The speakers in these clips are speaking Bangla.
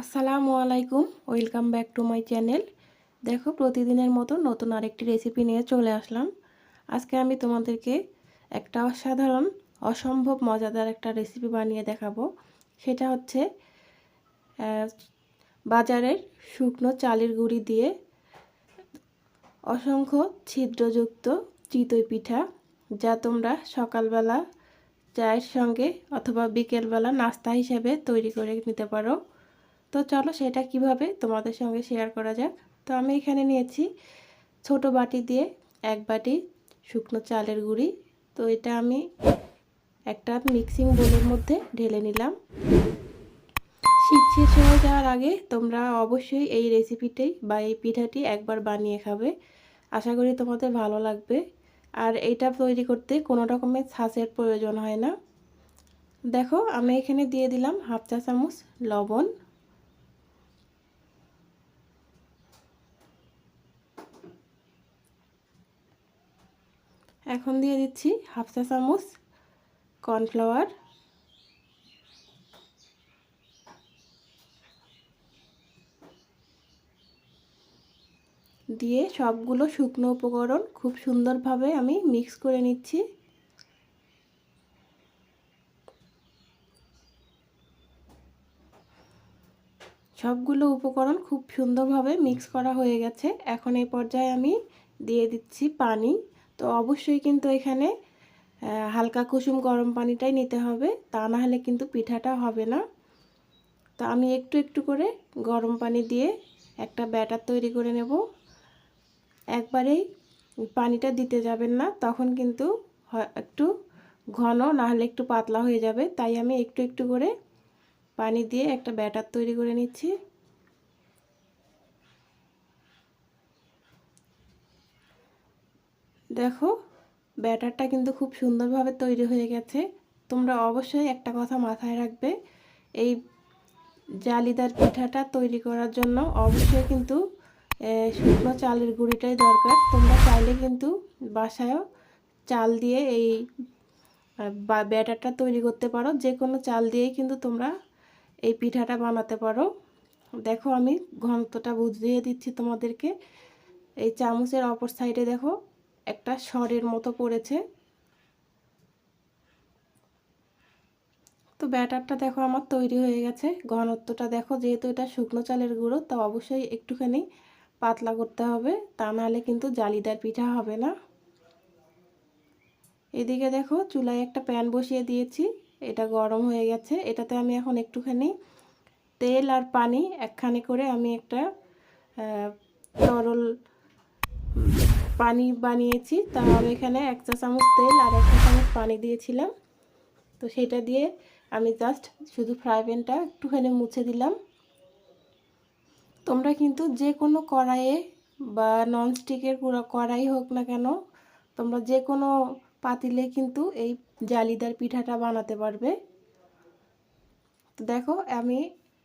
আসসালামু আলাইকুম, welcome back to my channel. দেখো, প্রতিদিনের মতো নতুন আরেকটি রেসিপি নিয়ে চলে আসলাম। আজকে আমি তোমাদেরকে একটা অসাধারণ, অসম্ভব মজাদার একটা রেসিপি বানিয়ে দেখাবো। সেটা হচ্ছে বাজারের শুকনো চালের গুঁড়ি দিয়ে অসংখ্য ছিদ্রযুক্ত চিতই পিঠা, যা তোমরা সকালবেলা চায়ের সঙ্গে অথবা বিকেলবেলা নাস্তা হিসেবে তৈরি করে নিতে পারো। তো চলো সেটা কীভাবে তোমাদের সঙ্গে শেয়ার করা যাক। তো আমি এখানে নিয়েছি ছোট বাটি দিয়ে এক বাটি শুকনো চালের গুঁড়ি। তো এটা আমি একটা মিক্সিং বোলের মধ্যে ঢেলে নিলাম। শীত শেষ হয়ে যাওয়ার আগে তোমরা অবশ্যই এই রেসিপিটাই বা এই পিঠাটি একবার বানিয়ে খাবে। আশা করি তোমাদের ভালো লাগবে। আর এইটা তৈরি করতে কোনো রকমের ছাঁচের প্রয়োজন হয় না। দেখো, আমি এখানে দিয়ে দিলাম হাফ চা চামচ লবণ। এখন দিয়ে দিচ্ছি হাফ চা চামচ কর্নফ্লাওয়ার। দিয়ে সবগুলো শুকনো উপকরণ খুব সুন্দরভাবে আমি মিক্স করে নিচ্ছি। সবগুলো উপকরণ খুব সুন্দরভাবে মিক্স করা হয়ে গেছে। এখন এই পর্যায়ে আমি দিয়ে দিচ্ছি পানি। তো অবশ্যই কিন্তু এখানে হালকা কুসুম গরম পানিটাই নিতে হবে। তা না হলে কিন্তু পিঠাটা হবে না। তো আমি একটু একটু করে গরম পানি দিয়ে একটা ব্যাটার তৈরি করে নেব। একবারেই পানিটা দিতে যাবেন না, তখন কিন্তু একটু ঘন, না হলে একটু পাতলা হয়ে যাবে। তাই আমি একটু একটু করে পানি দিয়ে একটা ব্যাটার তৈরি করে নিচ্ছি। দেখো, ব্যাটারটা কিন্তু খুব সুন্দরভাবে তৈরি হয়ে গেছে। তোমরা অবশ্যই একটা কথা মাথায় রাখবে, এই জালিদার পিঠাটা তৈরি করার জন্য অবশ্যই কিন্তু শুকনো চালের গুঁড়িটাই দরকার। তোমরা চাইলে কিন্তু বাসায়ও চাল দিয়ে এই ব্যাটারটা তৈরি করতে পারো। যে কোনো চাল দিয়েই কিন্তু তোমরা এই পিঠাটা বানাতে পারো। দেখো আমি ঘনত্বটা বুঝিয়ে দিচ্ছি তোমাদেরকে। এই চামচের অপর সাইডে দেখো একটা স্বরের মতো পড়েছে। তো ব্যাটারটা দেখো আমার তৈরি হয়ে গেছে। ঘনত্বটা দেখো, যেহেতু এটা শুকনো চালের গুঁড়ো, তো অবশ্যই একটুখানি পাতলা করতে হবে। তা নাহলে কিন্তু জালিদার পিঠা হবে না। এদিকে দেখো, চুলায় একটা প্যান বসিয়ে দিয়েছি। এটা গরম হয়ে গেছে। এটাতে আমি এখন একটুখানি তেল আর পানি একখানে করে আমি একটা তরল পানি বানিয়েছি। তা আমি এখানে এক চা চামচ তেল আর এক চা চামচ পানি দিয়েছিলাম। তো সেটা দিয়ে আমি জাস্ট শুধু ফ্রাই প্যানটা একটুখানি মুছে দিলাম। তোমরা কিন্তু যে কোনো কড়াইয়ে বা ননস্টিকের পুরো কড়াই হোক না কেন, তোমরা যে কোনো পাতিলে কিন্তু এই জালিদার পিঠাটা বানাতে পারবে। তো দেখো, আমি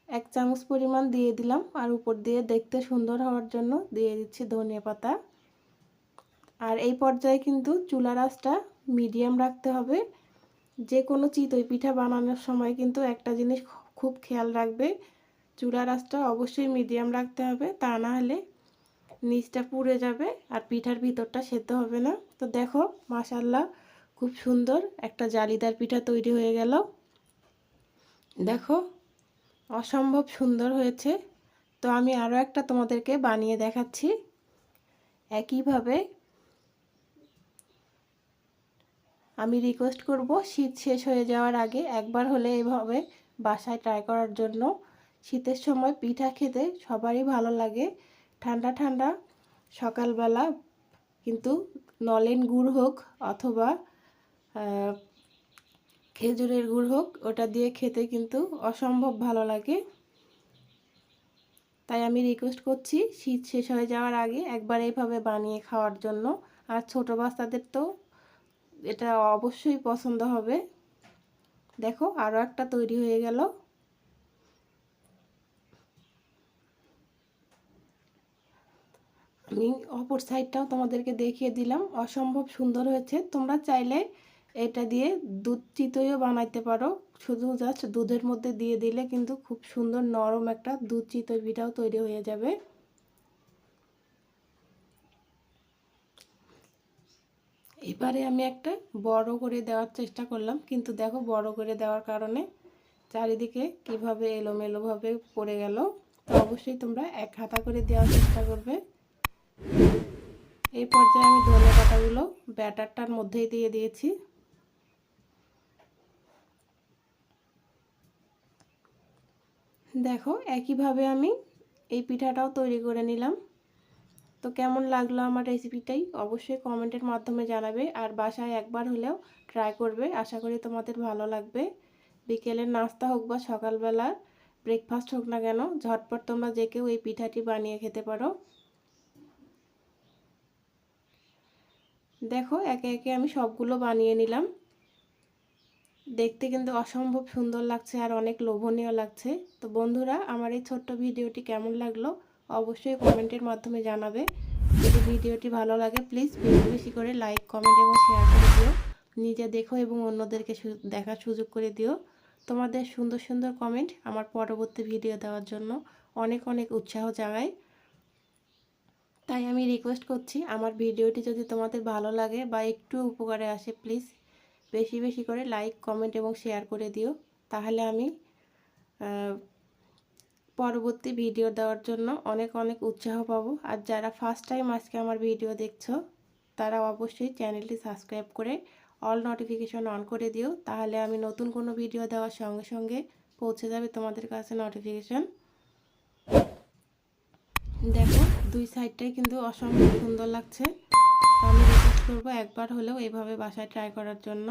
এক চামচ পরিমাণ দিয়ে দিলাম। আর উপর দিয়ে দেখতে সুন্দর হওয়ার জন্য দিয়ে দিচ্ছি ধনিয়া পাতা। আর এই পর্যায়ে কিন্তু চুলা রাসটা মিডিয়াম রাখতে হবে। যে কোনো চিতই পিঠা বানানোর সময় কিন্তু একটা জিনিস খুব খেয়াল রাখবে, চুলা রাসটা অবশ্যই মিডিয়াম রাখতে হবে, তা না হলে নিচটা পুড়ে যাবে আর পিঠার ভিতরটা সেদ্ধ হবে না। তো দেখো মাসাল্লাহ খুব সুন্দর একটা জালিদার পিঠা তৈরি হয়ে গেল। দেখো, অসম্ভব সুন্দর হয়েছে। তো আমি আরও একটা তোমাদেরকে বানিয়ে দেখাচ্ছি। একইভাবে আমি রিকোয়েস্ট করব শীত শেষ হয়ে যাওয়ার আগে একবার হলে এভাবে বাসায় ট্রাই করার জন্য। শীতের সময় পিঠা খেতে সবারই ভালো লাগে। ঠান্ডা ঠান্ডা সকালবেলা কিন্তু নলেন গুড় হোক অথবা খেজুরের গুড় হোক, ওটা দিয়ে খেতে কিন্তু অসম্ভব ভালো লাগে। তাই আমি রিকোয়েস্ট করছি শীত শেষ হয়ে যাওয়ার আগে একবার এইভাবে বানিয়ে খাওয়ার জন্য। আর ছোটো বাচ্চাদের তো এটা অবশ্যই পছন্দ হবে। দেখো আরও একটা তৈরি হয়ে গেল। আমি অপর সাইডটাও তোমাদেরকে দেখিয়ে দিলাম। অসম্ভব সুন্দর হয়েছে। তোমরা চাইলে এটা দিয়ে দুধ চিতইও বানাইতে পারো। শুধু জাস্ট দুধের মধ্যে দিয়ে দিলে কিন্তু খুব সুন্দর নরম একটা দুধ চিতই পিঠাও তৈরি হয়ে যাবে। এবারে আমি একটা বড় করে দেওয়ার চেষ্টা করলাম, কিন্তু দেখো বড় করে দেওয়ার কারণে চারিদিকে কীভাবে এলোমেলোভাবে পড়ে গেল, তো অবশ্যই তোমরা এক হাতা করে দেওয়ার চেষ্টা করবে। এই পর্যায়ে আমি ধনে পাতাগুলো ব্যাটারটার মধ্যেই দিয়ে দিয়েছি। দেখো একইভাবে আমি এই পিঠাটাও তৈরি করে নিলাম। তো কেমন লাগল আমার রেসিপিটাই অবশ্যই কমেন্টের মাধ্যমে জানাবে আর বাসায় একবার হলেও ট্রাই করবে। আশা করি তোমাদের ভালো লাগবে। বিকেলের নাস্তা হোক বা সকালবেলা ব্রেকফাস্ট হোক না কেন, ঝটপট তোমরা যে কেউ এই পিঠাটি বানিয়ে খেতে পারো। দেখো, একে একে আমি সবগুলো বানিয়ে নিলাম। দেখতে কিন্তু অসম্ভব সুন্দর লাগছে আর অনেক লোভনীয় লাগছে। তো বন্ধুরা, আমার এই ছোট্ট ভিডিওটি কেমন লাগল? অবশ্যই কমেন্টের মাধ্যমে জানাবে। যদি ভিডিওটি ভালো লাগে প্লিজ বেশি বেশি করে লাইক কমেন্ট এবং শেয়ার করে দিও। নিজে দেখো এবং অন্যদেরকে দেখার সুযোগ করে দিও। তোমাদের সুন্দর সুন্দর কমেন্ট আমার পরবর্তী ভিডিও দেওয়ার জন্য অনেক অনেক উৎসাহ জাগায়। তাই আমি রিকোয়েস্ট করছি, আমার ভিডিওটি যদি তোমাদের ভালো লাগে বা একটু উপকারে আসে প্লিজ বেশি বেশি করে লাইক কমেন্ট এবং শেয়ার করে দিও। তাহলে আমি পরবর্তী ভিডিও দেওয়ার জন্য অনেক অনেক উৎসাহ পাবো। আর যারা ফার্স্ট টাইম আজকে আমার ভিডিও দেখছ, তারা অবশ্যই চ্যানেলটি সাবস্ক্রাইব করে অল নোটিফিকেশন অন করে দিও। তাহলে আমি নতুন কোনো ভিডিও দেওয়ার সঙ্গে সঙ্গে পৌঁছে যাবে তোমাদের কাছে নোটিফিকেশন দেখো, দুই সাইডটাই কিন্তু অসম্ভব সুন্দর লাগছে। আমি রিকোয়েস্ট করব একবার হলেও এভাবে বাসায় ট্রাই করার জন্য।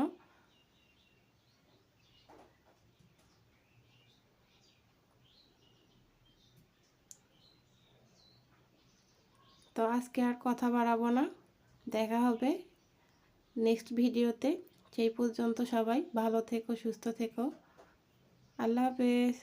তো আজকে আর কথা বাড়াবো না। দেখা হবে নেক্সট ভিডিওতে সেই পর্যন্ত সবাই ভালো থেকো, সুস্থ থেকো। আল্লাহ হাফেজ।